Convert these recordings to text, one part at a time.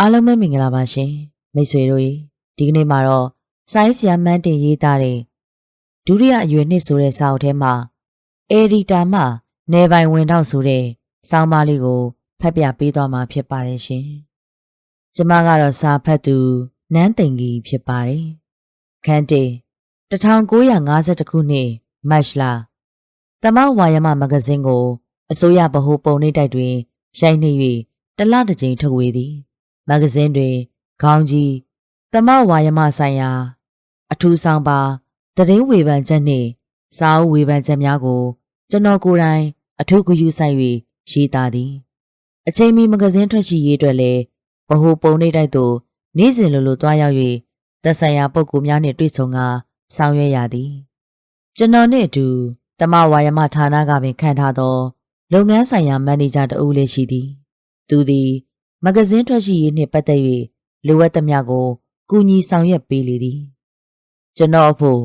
အားလုံးပဲမင်္ဂလာပါရှင်မိတ်ဆွေတို့ရေဒီကနေ့မှာတော့ဆိုင်းဆီယာမန်းတင်ရေးသားတဲ့ဒုတိယအရွယ်နှစ်ဆိုတဲ့စာအုပ်ထဲမှာအေဒီတာမှနေပိုင်ဝင်တော့ဆိုတဲ့စောင်းပါးလေးကိုဖတ်ပြပေးသွားမှာဖြစ်ပါတယ်ရှင်ကျမကတော့စာဖတ်သူနန်းသိန်ကြီးဖြစ်ပါတယ်ခန်းတေ1952ခုနှစ်မတ်လတမဝါယမမဂဇင်းကို အစိုးရဗဟိုပုံနှိပ်တိုက်တွင်ရိုက်နှိပ်၍တလတစ်ကြိမ်ထုတ်ဝေသည် မဂဇင်းတွင်ခေါင်းကြီးတမဝါယမဆိုင်ရာ အထူးဆောင်ပါသတင်းဝေဖန်ချက်နှင့်စာအုပ်ဝေဖန်ချက်များကို ကျွန်တော်ကိုယ်တိုင် အထူးဂရုစိုက်၍ရေးသားသည် အချိန်မီမဂဇင်းထွက်ရှိရေးအတွက်လည်းဗဟိုပုံနှိပ်တိုက်သို့နေ့စဉ်လိုလိုတွားရောက်၍သက်ဆိုင်ရာပုဂ္ဂိုလ်များနှင့်တွေ့ဆုံကာဆောင်ရွက်ရသည် ကျွန်တော်နှင့်အတူတမဝါယမဌာနကပင်ခံထားသော လုပ်ငန်းဆိုင်ရာမန်နေဂျာတဦးလည်းရှိသည် သူသည် မဂဇင်းထွက်ရှိရေးနှင့်ပတ်သက်၍လိုအပ်သမျှကိုကူညီဆောင်ရွက်ပေးလေသည်ကျွန်တော်အဖို့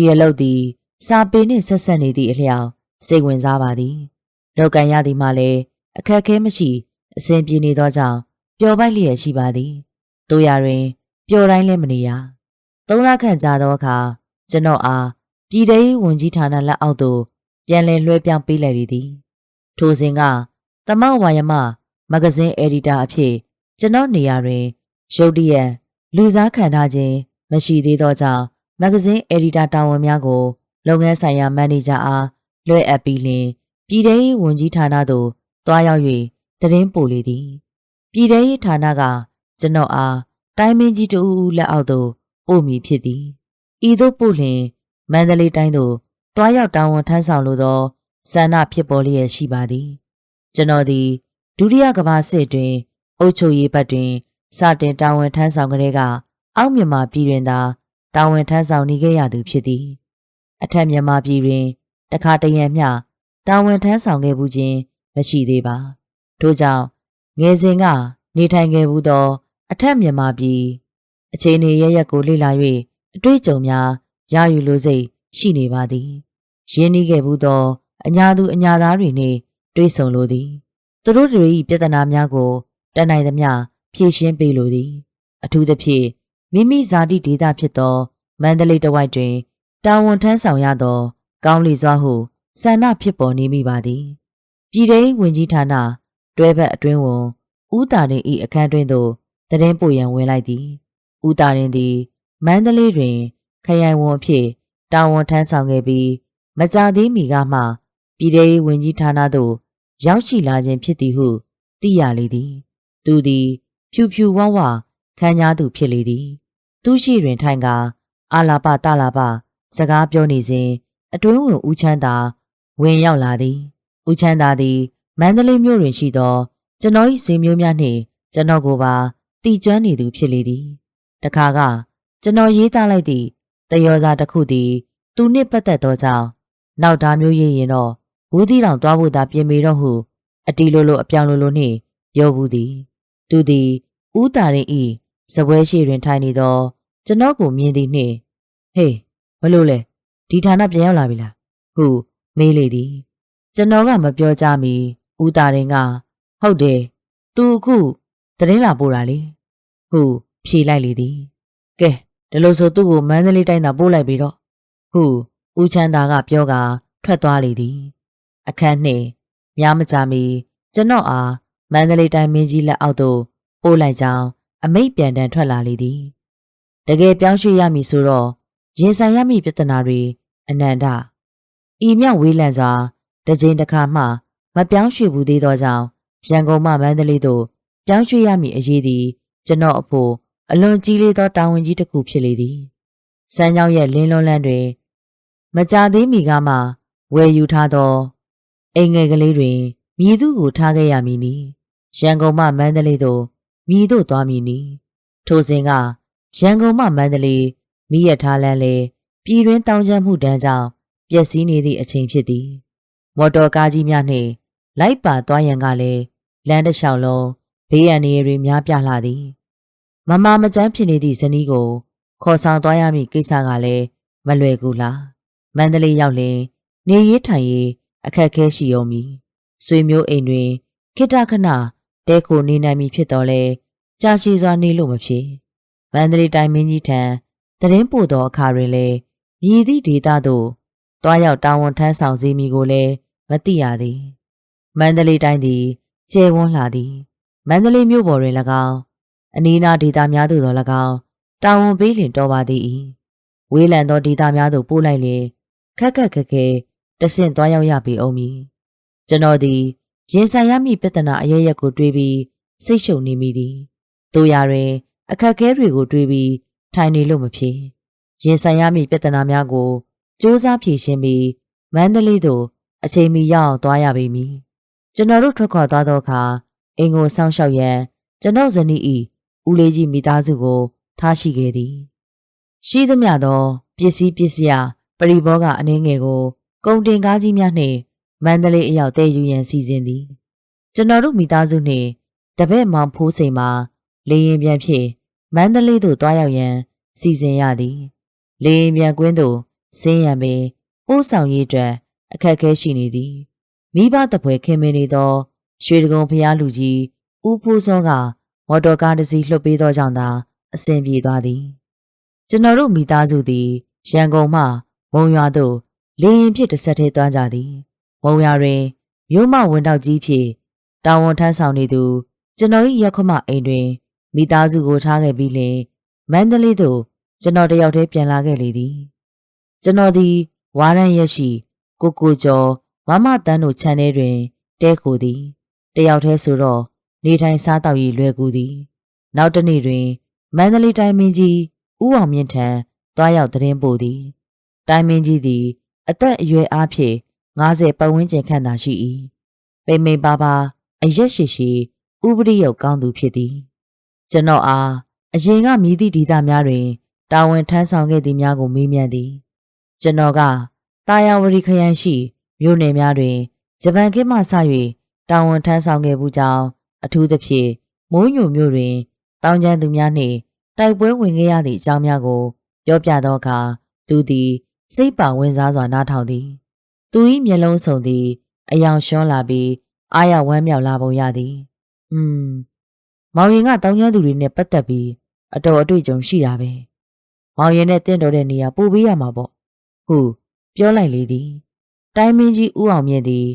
ဤအလုပ်သည် စာပေနှင့်ဆက်ဆက်နေသည့်အလျောက်စိတ်ဝင်စားပါသည်လောက်ကန်ရသည်မှလည်းအခက်အခဲမရှိအစဉ်ပြေနေသောကြောင့်ပျော်ပိုက်လျက်ရှိပါသည်တို့ရတွင်ပျော်တိုင်းလည်းမနေရသုံးလခန့်ကြာသောအခါကျွန်တော်အားပြည်ထောင်ဝင်ကြီးဌာနလက်အောက်သို့ပြန်လည်လွှဲပြောင်းပေးလိုက်သည် ထိုစဉ်ကသမဝါယမ မဂဇင်းအယ်ဒီတာအဖြစ်ကျွန်တော်နေရာတွင်ရုတ်တရက်လူစားခံထားခြင်းမရှိသေးသောကြောင့်မဂဇင်းအယ်ဒီတာတာဝန်များကိုလုပ်ငန်းဆိုင်ရာမန်နေဂျာအားလွှဲအပ်ပြီးလျှင်ပြည်ထောင်ရေးဝန်ကြီးဌာနသို့တွားရောက်၍သတင်းပို့လေသည်ပြည်ထောင်ရေးဌာနကကျွန်တော်အားတိုင်းမင်းကြီးတဦးဦးလက်အောက်သို့ပို့မည်ဖြစ်သည်ဤသို့ပို့လျှင်မန္တလေးတိုင်းသို့တွားရောက်တာဝန်ထမ်းဆောင်လိုသောဆန္ဒဖြစ်ပေါ်လျက်ရှိပါသည်ကျွန်တော်သည် ဒုတိယကမ္ဘာစစ်တွင်အုပ်ချုပ်ရေးဘက်တွင်စတင်တာဝန်ထမ်းဆောင်ကြတဲ့ကအောက်မြန်မာပြည်တွင်သာတာဝန်ထမ်းဆောင်နေခဲ့ရသူဖြစ်သည်အထက်မြန်မာပြည်တွင်တခါတရံမျှတာဝန်ထမ်းဆောင်ခဲ့မှုချင်းမရှိသေးပါထို့ကြောင့်ငယ်စဉ်ကနေထိုင်ခဲ့မှုသော အထက်မြန်မာပြည်အခြေအနေရရက်ကိုလေ့လာ၍အတွေ့အကြုံများရယူလိုစိတ်ရှိနေပါသည်ရင်းနှီးခဲ့မှုသောအညာသူအညာသားတွေနှင့်တွေ့ဆုံလိုသည် သူတို့တွေ၏ပြဿနာများကိုတတ်နိုင်သမျှဖြေရှင်းပေးလိုသည် အထူးသဖြင့်မိမိဇာတိဒေသဖြစ်သောမန္တလေးတဝိုက်တွင်တာဝန်ထမ်းဆောင်ရသော ကောင်းလီစွာဟုဆန္ဒဖြစ်ပေါ်နေမိပါသည်ပြည်ထောင်ဝင်ကြီးဌာနတွဲဘက်အတွင်းဝန်ဦးတာရင်ဤအခန်းတွင်သို့တရင်ပို့ရန်ဝင်လိုက်သည်ဦးတာရင်သည်မန္တလေးတွင် ခရိုင်ဝန်အဖြစ်တာဝန်ထမ်းဆောင်ခဲ့ပြီး မကြာသေးမီကမှပြည်ထောင်ဝင်ကြီးဌာနသို့ ရောက်ရှိလာခြင်းဖြစ်သည်ဟုသိရလေသည် သူသည် ဖြူဖြူဝဝခံညာသူဖြစ်လေသည် သူရှိတွင်ထိုင်ကာအာလာပတလာပစကားပြောနေစဉ်အတွင်းဝင်ဦးချမ်းသာဝင်ရောက်လာသည်ဦးချမ်းသာသည်မန္တလေးမြို့တွင်ရှိသော ကျွန်တော်၏ဆွေမျိုးများနှင့်ကျွန်တော်ကိုပါတီကျွမ်းနေသူဖြစ်လေသည်တခါကကျွန်တော်ရေးသားလိုက်သည့်တယောစာတစ်ခုသည် သူနှင့်ပတ်သက်သောကြောင့်နောက်သားမျိုးရေးရင်တော့ ဘူးသီးတောင်တွားဖို့သာပြင်ပေတော့ဟုအတီလိုလိုအပြောင်လိုလိုနှင့်ပြောဘူးသည် သူသည်ဦးတာရင်ဤစပွဲရှိတွင်ထိုင်နေသော ကျွန်တော်ကိုမြင်သည်နှင့်ဟေးမလို့လဲဒီဌာနပြန်ရောက်လာပြီလားဟုမေးလေသည် ကျွန်တော်ကမပြောကြမီဦးတာရင်ကဟုတ်တယ်သူအခုတရင်လာပို့တာလေဟုဖြေလိုက်လေသည်ကဲဒါလို့ဆိုသူ့ကိုမန္တလေးတိုင်းသာပို့လိုက်ပြီတော့ဟုဦးချမ်းသာကပြောကာထွက်သွားလေသည် အခန်းနှင့်များမကြမီကျွန်တော်အားမန္တလေးတိုင်းမင်းကြီးလက်အောက်သို့ပို့လိုက်ကြောင်းအမိတ်ပြန်တန်ထွက်လာလေသည်တကယ်ပြောင်းရွှေ့ရမည်ဆိုတော့ရင်ဆိုင်ရမည့်ပြဿနာတွေအနန္တဤမြောက်ဝေးလံစွာတစ်ချိန်တစ်ခါမှ မပြောင်းရွှေ့ဘူးသေးသောကြောင့်ရန်ကုန်မှမန္တလေးသို့ပြောင်းရွှေ့ရမည့်အရေးသည်ကျွန်တော်အဖို့အလွန်ကြီးလေးသောတာဝန်ကြီးတစ်ခုဖြစ်လေသည်စမ်းကြောင်းရဲ့လင်းလွန်းလန်းတွင် မကြသေးမီကမှဝယ်ယူထားသော အိမ်ငယ်ကလေးတွင်မြည်သူကိုထားခဲ့ရမည်နီရန်ကုန်မှမန္တလေးသို့မြည်တို့သွားမည်နီထိုစဉ်ကရန်ကုန်မှမန္တလေးမိရထားလန်းလေပြည်တွင်းတောင်းကျမ်းမှုတန်းကြောင့်ပျက်စီးနေသည့်အချိန်ဖြစ်သည် မော်တော်ကားကြီးများနှင့်လိုက်ပါသွားရန်ကလည်းလမ်းတစ်လျှောက်လုံးဘေးရန်နေတွေများပြားလာသည်မမမကျန်းဖြစ်နေသည့်ဇနီးကို ခေါ်ဆောင်သွားရမည့်ကိစ္စကလည်းမလွယ်ကူလားမန္တလေးရောက်လင် နေရေးထိုင်ရေး အခက်ခဲရှိရောမည်ဆွေမျိုးအိမ်တွင်ခိတခဏတဲခိုနေနိုင်မည်ဖြစ်တော်လဲကြာရှည်စွာနေလို့မဖြစ်မန္တလေးတိုင်းမင်းကြီးထံသတင်းပို့သောအခါတွင်လည်းမြည်သည့်ဒေသသို့တွားရောက်တာဝန်ထမ်းဆောင်စေမည်ကိုလည်းမသိရသည်မန္တလေးတိုင်းသည်ကျယ်ဝန်းလာသည်မန္တလေးမြို့ပေါ်တွင်၎င်းအနီးနားဒေသများသို့သော၎င်းတာဝန်ပေးလင်တော်ပါသည်၏ဝေးလံသောဒေသများသို့ပို့လိုက်လျင်ခက်ခက်ခက်ခဲ တဆင့်သွားရောက်ရပေအောင်မည်ကျွန်တော်သည်ရင်ဆိုင်ရမည့်ပြဿနာအရရက်ကိုတွေးပြီးစိတ်ရှုပ်နေမိသည်တို့ရတွင် အခက်အခဲတွေကိုတွေးပြီးထိုင်နေလို့မဖြစ်ရင်ဆိုင်ရမည့်ပြဿနာများကိုစ조사ဖြေရှင်းပြီးမန္တလေးသို့အချိန်မီရောက်အောင်သွားရပေမည်ကျွန်တော်တို့ထွက်ခွာသွားသောအခါအင်ကိုဆောင်းလျှောက်ရန်ကျွန်တော်ဇနီးဤဦးလေးကြီးမိသားစုကို ထားရှိခဲ့သည် ရှိသမျှသောပစ္စည်းပစ္စယပရိဘောဂအနှင်းငယ်ကို ကုန်တင်ကားကြီးများနှင့်မန္တလေးအရောက်တည်ယူရန်စီစဉ်သည်ကျွန်တော်တို့မိသားစုနှင့်တပည့်မောင်ဖိုးစိန်မှာလေရင်ပြန်ဖြင့်မန္တလေးသို့တွားရောက်ရန်စီစဉ်ရသည်လေရင်ပြန်ကွင်းသို့ဆင်းရန်ပင်ပို့ဆောင်ရေးအတွက်အခက်အခဲရှိနေသည်မိဘတပွဲခင်မင်နေသောရွှေတကုံဖျားလူကြီးဦးဖိုးစောကမော်တော်ကားတစ်စီးလွှတ်ပေးသောကြောင့်သာအဆင်ပြေသွားသည်ကျွန်တော်တို့မိသားစုသည်ရန်ကုန်မှမုံရွာသို့ လေရင်ဖြစ်တစ်ဆက်တည်းသွားကြသည်မုံရွာတွင်မြို့မဝန်တောက်ကြီးဖြစ်တာဝန်ထမ်းဆောင်နေသူ ကျွန်တော်၏ရက်ခမအိမ်တွင်မိသားစုကိုထားခဲ့ပြီးလင်မန္တလေးသို့ကျွန်တော်တယောက်တည်းပြန်လာခဲ့လေသည်ကျွန်တော်သည်ဝါရန်ရက်ရှိကိုကိုကျော်မမတန်းတို့ခြံထဲတွင်တဲခိုသည်တယောက်တည်းဆိုတော့နေထိုင်စားတော့ရည်လွယ်ကူသည် နောက်တစ်နေ့တွင်မန္တလေးတိုင်းမင်းကြီးဦးအောင်မြင့်ထံတွားရောက်သတင်းပို့သည်တိုင်းမင်းကြီးသည် အသက်အရွယ်အားဖြင့်90ပတ်ဝန်းကျင်ခန့်သာရှိ၏ပိမိန်ပါပါအရက်ရှိရှိဥပရိယုတ်ကောင်းသူဖြစ်သည် ကျွန်တော်အားအရင်ကမြည်သည့်ဒေသများတွင်တာဝန်ထမ်းဆောင်ခဲ့သည်များကိုမေးမြန်းသည် ကျွန်တော်ကတာယာဝတီခရိုင်ရှိမြို့နယ်များတွင်ဂျပန်ခေတ်မှစ၍တာဝန်ထမ်းဆောင်ခဲ့မှုကြောင့်အထူးသဖြင့်မိုးညိုမြို့တွင်တောင်ကျမ်းသူများနှင့်တိုက်ပွဲဝင်ခဲ့ရသည့်အကြောင်းများကို ပြောပြသောအခါသူသည် စိတ်ပါဝင်စားစွာနားထောင်သည် သူ၏မျက်လုံးစုံသည် အယောင်ရှွန်းလာပြီးအာရဝမ်းမြောက်လာပုံရသည်။อืมမောင်ရင်ကတောင်းကျမ်းသူတွေနဲ့ပတ်သက်ပြီးအတော်အတွေ့အကြုံရှိတာပဲ။မောင်ရင်နဲ့တင့်တော်တဲ့နေရာပို့ပေးရမှာပေါ့။ဟုပြောလိုက်လေသည်။တိုင်းမင်းကြီးဦးအောင်မြင့်သည်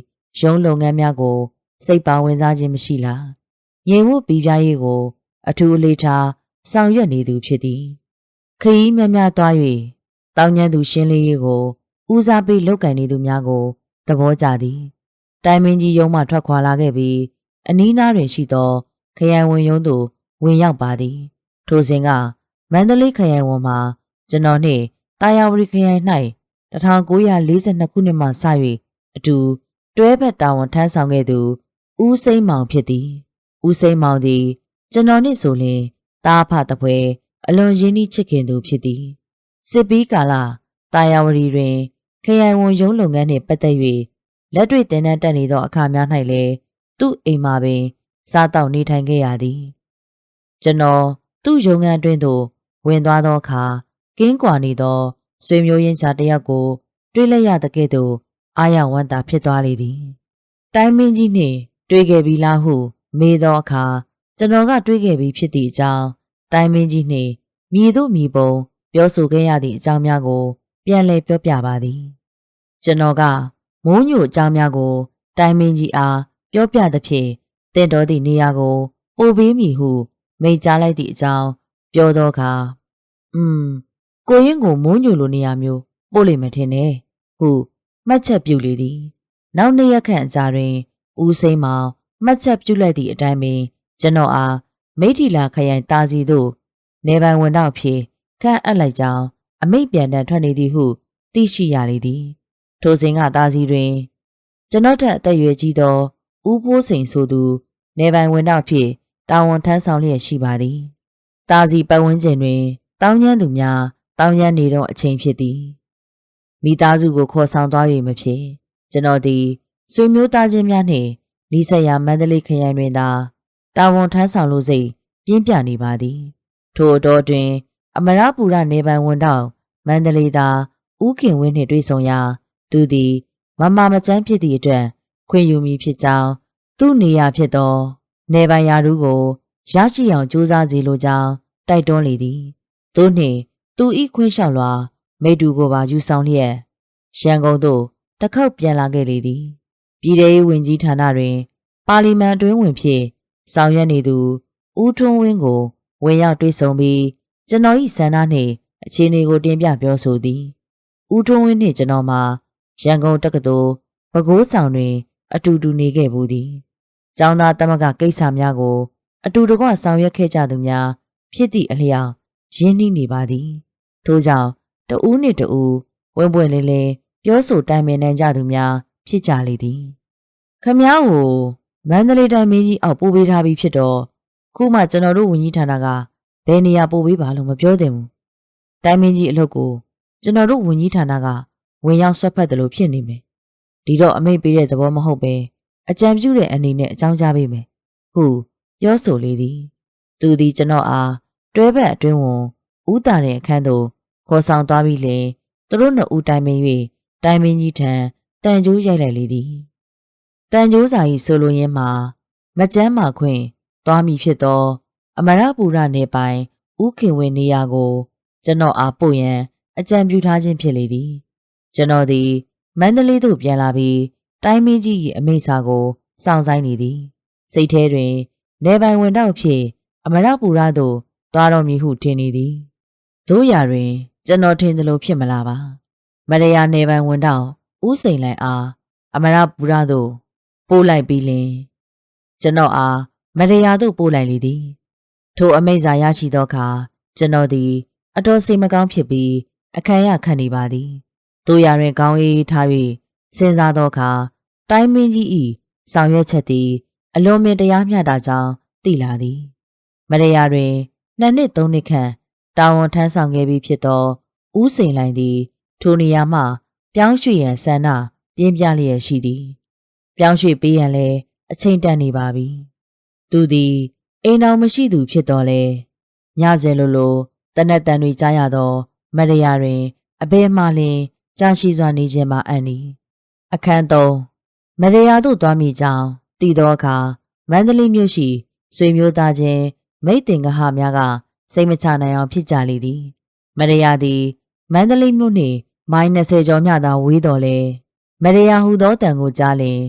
ရုံးလုပ်ငန်းများကို စိတ်ပါဝင်စားခြင်းမရှိလား။ရင်ဝတ်ပြီးပြားရေးကို အထူးအလေးထားဆောင်ရွက်နေသူဖြစ်သည်။ခရီးများများသွား၍ တောင်းကျမ်းသူရှင်းလင်းရေးကိုဦးစားပေးလုပ်ကင်နေသူများကိုသဘောကျသည်တိုင်းမင်းကြီးရုံးမှထွက်ခွာလာခဲ့ပြီးအနီးနားတွင်ရှိသော ခရိုင်ဝန်ရုံးသို့ဝင်ရောက်ပါသည် ထိုစဉ်ကမန္တလေးခရိုင်ဝန်မှာကျွန်တော်နှင့်တာယာဝတီခရိုင်၌1942ခုနှစ်မှစ၍အတူတွဲဘက်တာဝန်ထမ်းဆောင်ခဲ့သူဦးစိမ့်မောင်ဖြစ်သည်ဦးစိမ့်မောင်သည် ကျွန်တော်နှင့်ဆိုလျှင်တားဖတပွဲအလွန်ရင်းနှီးချစ်ခင်သူဖြစ်သည် စစ်ပီးကာလတာယာဝတီတွင် ခရိုင်ဝန်ရုံးလုပ်ငန်းနှင့်ပတ်သက်၍လက်တွေ့တင်တဲ့တက်နေသောအခါများ၌လည်းသူ့အိမ်မှာပင် စားတောက်နေထိုင်ခဲ့ရသည်ကျွန်တော်သူ့ရုံငန်းအတွင်းသို့ဝင်သွားသောအခါကင်းကွာနေသောဆွေမျိုးရင်းချာတယောက်ကို တွေ့လိုက်ရတဲ့ကဲ့သို့အာရဝန္တာဖြစ်သွားလေသည်တိုင်းမင်းကြီးနှင့်တွေ့ခဲ့ပြီလားဟုမေးသောအခါကျွန်တော်ကတွေ့ခဲ့ပြီဖြစ်သည့်အကြောင်းတိုင်းမင်းကြီးနှင့်မြည်တို့မြည်ပုံ ပြောဆိုခဲ့ရသည့်အကြောင်းများကို ပြန်လည်ပြောပြပါသည်ကျွန်တော်ကမိုးညိုအကြောင်းများကို တိုင်းမင်းကြီးအားပြောပြသဖြင့်တင့်တော်သည့်နေရာကိုပို့ပေးမည်ဟုမိန့်ကြားလိုက်သည့်အကြောင်းပြောတော့ခါอืมကိုရင်ကိုမိုးညိုလိုနေရာမျိုးပို့လိမ့်မယ်ထင်တယ်ဟုမှတ်ချက်ပြုလေသည်နောက်နေ့ရက်ခန့်အကြာတွင်ဦးစိမ်းမောင်မှတ်ချက်ပြုလိုက်သည့်အတိုင်းပင်ကျွန်တော်အားမိထီလာခရိုင်တာစီသို့နေပိုင်ဝင်တော့ဖြေ ခန့်အပ်လိုက်ကြောင်းအမိတ်ပြန်တန်ထွက်နေသည်ဟု သိရှိရလေသည် ထိုစဉ်ကသားစီတွင် ကျွန်တော်ထက်အသက်အရွယ်ကြီးသောဦးဖိုးစိန်ဆိုသူနေပိုင်ဝင်တော့ဖြင့်တာဝန်ထမ်းဆောင်လျက်ရှိပါသည်။သားစီပတ်ဝန်းကျင်တွင်တောင်းကျမ်းသူများတောင်းကျမ်းနေသောအချိန်ဖြစ်သည်။မိသားစုကိုခေါ်ဆောင်သွား၍မဖြစ်ကျွန်တော်သည်ဆွေမျိုးသားချင်းများနှင့်နီးစပ်ရာမန္တလေးခရိုင်တွင်သာတာဝန်ထမ်းဆောင်လို့စိတ်ပြင်းပြနေပါသည်။ထို့တော်တွင် အမရပူရနေပိုင်ဝန်တော့မန္တလေးသားဦးခင်ဝင်းနှင့်တွေ့ဆုံရာသူသည်မမမချမ်းဖြစ်သည့်အတွက်ခွင့်ယူမိဖြစ်ကြောင်းသူ့နေရာဖြစ်သောနေပိုင်ရာထူးကိုရရှိအောင်ကြိုးစားစီလိုကြောင်းတိုက်တွန်းလေသည်သို့နှင့်သူဤခွင်းလျှောက်လွာမိတူကိုပါယူဆောင်လျက်ရန်ကုန်သို့တစ်ခေါက်ပြန်လာခဲ့လေသည်ပြည်ထောင်ရေးဝန်ကြီးဌာနတွင် ပါလီမန်အတွင်းဝင်ဖြင့်ဆောင်ရွက်နေသူဦးထွန်းဝင်းကိုဝင်ရောက်တွေ့ဆုံပြီး ကျွန်တော်၏ဆန္ဒနှင့်အခြေအနေကိုတင်ပြပြောဆိုသည်ဦးထွန်းဝင်းနှင့်ကျွန်တော်မှာရန်ကုန်တက္ကသိုလ်ပဲခူးဆောင်တွင် အတူတူနေခဲ့ဘူးသည်။ကျောင်းသားတမကကိစ္စများကို အတူတကွဆောင်ရွက်ခဲ့ကြသူများ ဖြစ်သည့်အလျောက်ရင်းနှီးနေပါသည်။ထို့ကြောင့်တဦးနှင့်တဦးဝင့်ပွင့်လင်းလင်းပြောဆိုတိုင်ပင်နိုင်ကြသူများဖြစ်ကြလေသည်။ခမ ्या ကိုမန္တလေးတိုင်းမင်းကြီးအောက်ပို့ပေးထားပြီးဖြစ်တော့ခုမှကျွန်တော်တို့ဝန်ကြီးဌာနက ဘယ်နေရာပို့ပေးပါလို့မပြောသင့်ဘူး။တိုင်းမင်းကြီးအလုပ်ကိုကျွန်တော်တို့ဝန်ကြီးဌာနကဝင်ရောက်ဆွတ်ဖက်တယ်လို့ဖြစ်နေမယ်။ဒီတော့အမိတ်ပေးတဲ့သဘောမဟုတ်ပဲအကြံပြုတဲ့အနေနဲ့အကြောင်းကြားပေးမယ်။ဟုပြောဆိုလေသည်။သူသည်ကျွန်တော်အားတွဲဘက်အတွင်းဝန်ဦးတာတဲ့အခန်းသို့ခေါ်ဆောင်သွားပြီးလင်သူတို့နှစ်ဦးတိုင်ပင်၍တိုင်ပင်ကြီးထံတန်ကြိုးရိုက်လိုက်လေသည်။တန်ကြိုးစာ၏ဆိုလိုရင်းမှာမကြမ်းမာခွင့်သွားမိဖြစ်သော အမရပူရနယ်ပိုင်ဥခင်ဝင်းနေရာကို ကျွန်တော်အားပို့ရန်အကြံပြုထားခြင်းဖြစ်လေသည် ကျွန်တော်သည်မန္တလေးသို့ပြန်လာပြီးတိုင်းမင်းကြီး၏အမိန့်စာကိုစောင့်ဆိုင်နေသည် စိတ်ထဲတွင်နေပိုင်ဝင်တော့ဖြစ်အမရပူရသို့သွားတော်မူဟုထင်နေသည်တို့ရာတွင် ကျွန်တော်ထင်သလိုဖြစ်မလာပါမရယာနေပိုင်ဝင်တော့ဥစိန်လိုင်အားအမရပူရသို့ပို့လိုက်ပြီးလင်ကျွန်တော်အားမရယာသို့ပို့လိုက်လေသည် ထိုအမိန့်စာရရှိသောအခါကျွန်တော်သည် အတော်စိတ်မကောင်းဖြစ်ပြီးအခမ်းရခံနေပါသည်တို့ရတွင်ကောင်းအေးထား၍စဉ်းစားသောအခါတိုင်းမင်းကြီး၏ဆောင်ရွက်ချက်သည် အလွန်မြင်တရားမျှတာကြောင်းသိလာသည်မရယာတွင်နှစ်နှစ်သုံးနှစ်ခန့်တာဝန်ထမ်းဆောင်ခဲ့ပြီးဖြစ်သောဦးစိန်လိုင်သည် ထိုနေရာမှပြောင်းရွှေ့ရန်ဆန္ဒပြင်းပြလျက်ရှိသည် ပြောင်းရွှေ့ပေးရန်လည်းအချိန်တန်နေပါပြီသူသည် အိမ်တော်မရှိသူဖြစ်တော်လဲညစဉ်လိုလိုတနက်တန်တွေကြားရသော မရယာတွင်အဘဲမှလျင်ကြာရှိစွာနေခြင်းမှာအံ့သည်အခန်းသုံးမရယာသို့သွားမိကြောင်းတည်သောအခါမန္တလေးမြို့ရှိဆွေမျိုးသားချင်းမိတ်တင်ကဟများကစိတ်မချနိုင်အောင်ဖြစ်ကြလေသည်မရယာသည်မန္တလေးမြို့နှင့်မိုင်20ကျော်မျှသာဝေးတော်လဲမရယာဟူသောတန်ကိုကြားလျင်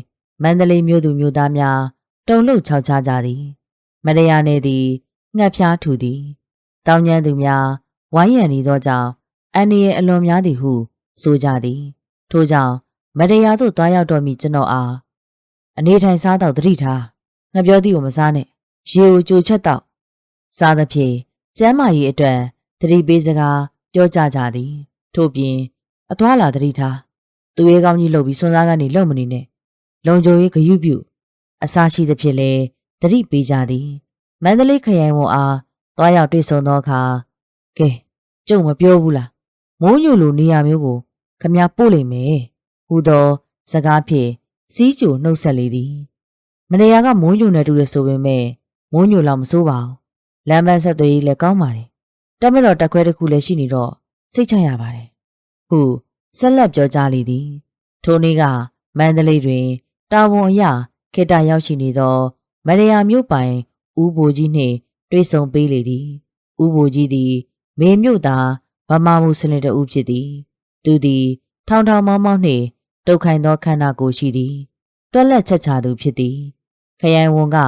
မန္တလေးမြို့သူမြို့သားများတုန်လှုပ်ခြောက်ခြားကြသည် မရယာနေသည်ငှက်ဖျားထူသည်တောင်ကျမ်းသူများဝိုင်းရံနေသောကြောင့်အန်ဒီရဲ့အလွန်များသည်ဟု ဆိုကြသည် ထို့ကြောင့်မတရားသို့တွားရောက်တော်မူကျွန်တော်အားအနေထိုင်စားတော့တတိထားငါပြောသည်ကိုမစားနဲ့ရေကိုကြိုချက်တော့စားသဖြင့်ကျမ်းမာရေးအတွက်တတိပေးစကားပြောကြကြသည် ထို့ပြင်အသွာလာတတိထားသူရဲ့ကောင်းကြီးလှုပ်ပြီးစွန်စားကနေလှုပ်မနေနဲ့လုံကြုံရေးဂယုပြုအစာရှိသဖြင့်လေ တတိပေးကြသည်မန္တလေးခရိုင်ဝန်အားတွားရောက်တွေ့ဆုံသောအခါကဲကျုံမပြောဘူးလားမိုးညိုလိုနေရာမျိုးကိုခမပို့လိမ့်မယ်ဟူသောစကားဖြင့်စီးကြိုနှုတ်ဆက်လေသည်မနေရကမိုးညိုနေတူရဆိုပေမဲ့မိုးညိုလောက်မစိုးပါဘူးလမ်းပန်းဆက်သွေးကြီးလည်းကောင်းပါတယ်တက်မတော်တက်ခွဲတစ်ခုလည်းရှိနေတော့စိတ်ချရပါတယ်ဟုဆက်လက်ပြောကြားလေသည်ထိုနေ့ကမန္တလေးတွင်တာဝန်အရခေတ္တရောက်ရှိနေသော မရယာမြို့ပိုင်ဦးဘိုကြီးနှင့်တွေ့ဆုံပေးလေသည်ဦးဘိုကြီးသည် မေမြို့သားဗမာမူစလင်တဦးဖြစ်သည် သူသည် ထောင်ထောင်မောင်းမောင်းနှင့်တုတ်ခိုင်သောခန္ဓာကိုယ်ရှိသည်တွက်လက်ချက်ချသူဖြစ်သည် ခရိုင်ဝန်က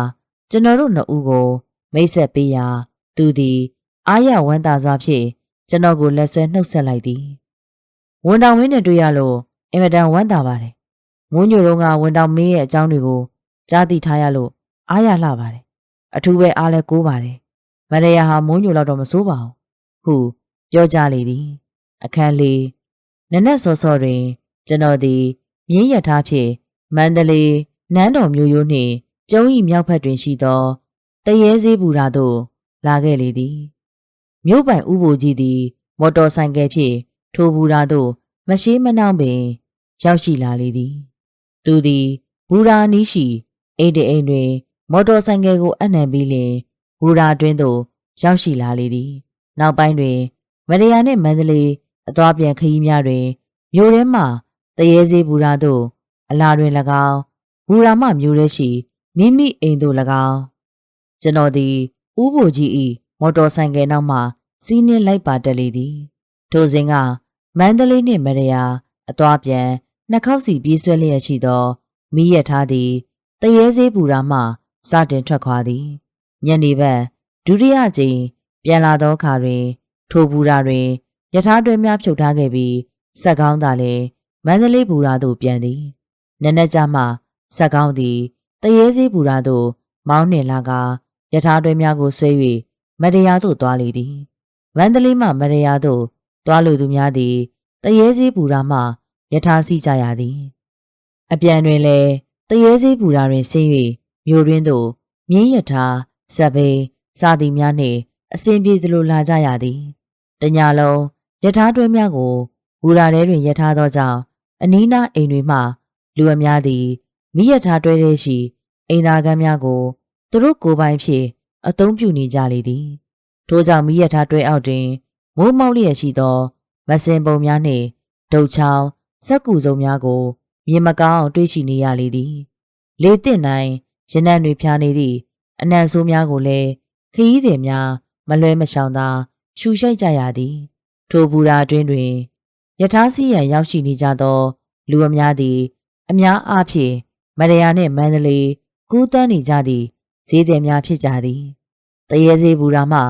ကျွန်တော်တို့နှစ်ဦးကို မိတ်ဆက်ပေးရာ သူသည် အာရဝမ်းသာစွာဖြင့်ကျွန်တော်ကိုလက်ဆွဲနှုတ်ဆက်လိုက်သည်ဝန်တောင်မင်းနဲ့တွေ့ရလို့အင်မတန်ဝမ်းသာပါတယ်မွန်းညိုတုန်းကဝန်တောင်မင်းရဲ့အကြောင်းတွေကိုကြားသိထားရလို့ အားရလှပါတယ်အထူးပဲအားလဲကိုးပါတယ်မရယာဟာမွန်းညိုလောက်တော့မစိုးပါဘူးဟုပြောကြလေသည်အခန်းလေးနနက်စောစောတွင် ကျွန်တော်သည်မြင်းရထားဖြင့်မန္တလေးနန်းတော်မြို့ရိုးနှင့်ကျုံဤမြောက်ဘက်တွင်ရှိသောတရေစည်းဘူရာသို့လာခဲ့လေသည်မြို့ပိုင်ဥပိုလ်ကြီးသည် မော်တော်ဆိုင်ကယ်ဖြင့်ထိုဘူရာသို့မရှိမနှောင်းပင် ရောက်ရှိလာလေသည် သူသည်ဘူရာနီးရှိအိတ်တအိမ်တွင် မော်တော်ဆိုင်ကယ်ကိုအနှံပြီးလျင်ဘူရာတွင်သို့ရောက်ရှိလာလေသည် နောက်ပိုင်းတွင်မရယာနှင့်မန္တလေးအသွားပြန်ခရီးများတွင်မြို့ထဲမှတရေစေးဘူရာသို့အလားတွင်၎င်းဘူရာမှမြို့ထဲရှိမိမိအိမ်သို့၎င်းကျွန်တော်သည်ဦးဘိုကြီးဤမော်တော်ဆိုင်ကယ်နောက်မှစီးနှင်းလိုက်ပါတက်လေသည်ထိုစဉ်ကမန္တလေးနှင့်မရယာအသွားပြန်နှစ်ခေါက်စီပြေးဆွဲလျက်ရှိသောမိရထားသည်တရေစေးပူရာမှ စတင်ထွက်ခွာသည်ညနေဘက်ဒုတိယကြိမ်ပြန်လာသောအခါတွင် ထိုဘူရာတွင်ယထာတွဲများဖြုတ်ထားခဲ့ပြီးစက်ကောင်းသာလည်းမန္တလေးဘူရာသို့ပြန်သည်နက်နက်ကြမှစက်ကောင်းသည်တရေစေးဘူရာသို့မောင်းနှင်လာကယထာတွဲများကိုဆွဲ၍မရယာသို့သွားလေသည်မန္တလေးမှမရယာသို့သွားလိုသူများသည်တရေစေးဘူရာမှယထာစီကြရသည် အပြန်တွင်လည်းတရေစေးဘူရာတွင်ဆင်း၍ မြို့တွင်သို့မြင်းယထာဇက်ဘိန်စာသည်များနှင့်အစဉ်ပြေသလိုလာကြရသည်တညလုံးယထာတွဲများကိုဘူရာထဲတွင်ယထာသောကြောင့်အနီးနားအိမ်တွေမှလူအများသည်မိယထာတွဲထဲရှိအိမ်သားကမ်းများကိုသူတို့ကိုယ်ပိုင်ဖြင့်အသုံးပြုနေကြလေသည်ထို့ကြောင့်မိယထာတွဲအောက်တွင်မိုးမောက်လျက်ရှိသောမစင်ပုံများနှင့်ဒုတ်ချောင်းစက်ကူစုံများကိုမြေမကောင်းအောင်တွေးရှိနေရလေသည်လေတင့်နိုင် ရနံ့တွေဖြာနေသည့်အနံ့ဆိုးများကိုလည်းခရီးသည်များမလွဲမရှောင်သာရှူရှိုက်ကြရသည်ထိုဘူရာအတွင်းတွင်ယထာစီရန်ရောက်ရှိနေကြသော လူအများသည် အများအားဖြင့်မရယာနှင့်မန္တလေးကူးတန်းနေကြသည့်ဈေးသည်များဖြစ်ကြသည်တရေစေဘူရာမှ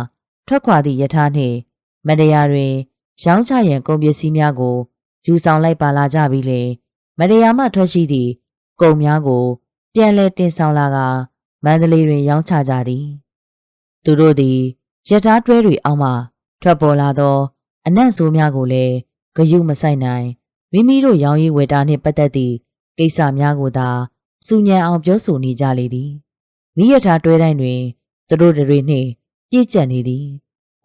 ထွက်ခွာသည့်ယထာနှင့်မရယာတွင် ရောင်းချရန်ကုန်ပစ္စည်းများကိုယူဆောင်လိုက်ပါလာကြပြီးလေမရယာမှထွက်ရှိသည့်ကုန်များကို ပြန်လည်တင်ဆောင်လာကမန္တလေးတွင် ရောင်းချကြသည် သူတို့သည်ယထာတွဲတွေအောက်မှထွက်ပေါ်လာသော အနံ့ဆိုးများကိုလည်းဂယုမဆိုင်နိုင်မိမိတို့ရောင်းရည်ဝယ်တာနှင့်ပတ်သက်သည့်ကိစ္စများကိုသာစူညံအောင်ပြောဆိုနေကြလေသည်မိယထာတွဲတိုင်းတွင်သူတို့တွေနှင့်ပြည့်ကျက်နေသည်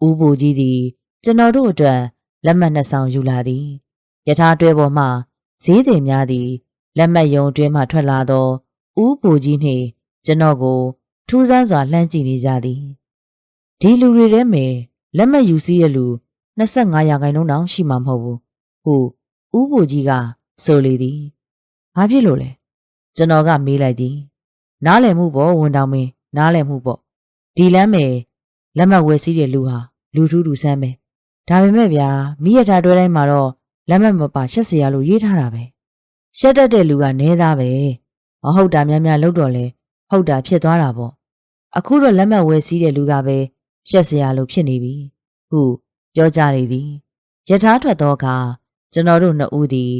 ဦးဘူကြီးသည်ကျွန်တော်တို့အတွက်လက်မှတ်နှစ်ဆောင်ယူလာသည်ယထာတွဲပေါ်မှဈေးသည်များသည်လက်မှတ်ယုံတွဲမှထွက်လာသော ဦးဘူကြီးနှင့်ကျွန်တော်ကို ထူးဆန်းစွာလှမ်းကြည့်နေကြသည်ဒီလူတွေထဲမှာလက်မှတ်ယူစည်းရလူ25ရာခိုင်နှုန်းတောင်ရှိမှာမဟုတ်ဘူးဟုဦးဘူကြီးကဆိုလေသည်ဘာဖြစ်လို့လဲကျွန်တော်ကမေးလိုက်သည်နားလည်မှုပေါ့ဝန်တောင်မင်းနားလည်မှုပေါ့ဒီလမ်းမယ်လက်မှတ်ဝယ်စည်းတဲ့လူဟာလူထူးထူဆန်းပဲဒါပေမဲ့ဗျာမိရထားတွဲတိုင်းမှာတော့လက်မှတ်မပါရှက်စရာလို့ရေးထားတာပဲရှက်တတ်တဲ့လူကနဲသားပဲ မဟုတ်တာများများလောက်တော့လေဟုတ်တာဖြစ်သွားတာပေါ့အခုတော့လက်မှတ်ဝယ်စည်းတဲ့လူကပဲရှက်စရာလို့ဖြစ်နေပြီဟုပြောကြလေသည်ယထာထွက်သောအခါကျွန်တော်တို့နှစ်ဦးသည်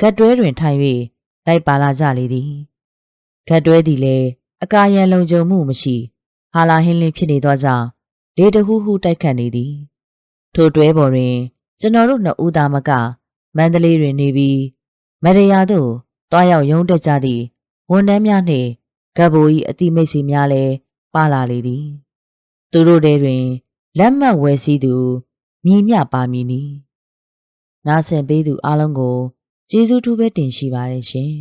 ဂတ်တွဲတွင်ထိုင်၍လိုက်ပါလာကြလေသည်ဂတ်တွဲသည်လည်းအကာရန်လုံခြုံမှုမရှိဟာလာဟင်းလင်းဖြစ်နေသောကြောင့်လေတဟူးဟူးတိုက်ခတ်နေသည်ထိုတွဲပေါ်တွင် ကျွန်တော်တို့နှစ်ဦးသားမကမန္တလေးတွင်နေပြီးမရယာတို့တွားရောက်ရုံးတက်ကြသည့် ဝန်ထမ်းများနှင့်ကပ်ဘို၏အတိမိတ်ဆွေများလည်းပါလာလေသည်သူတို့တဲတွင်လက်မှတ်ဝယ်စည်းသူမြည်မြပါမည်နီနားဆင်ပေးသူအလုံးကိုကျေးဇူးထူးပဲတင်ရှိပါတယ်ရှင်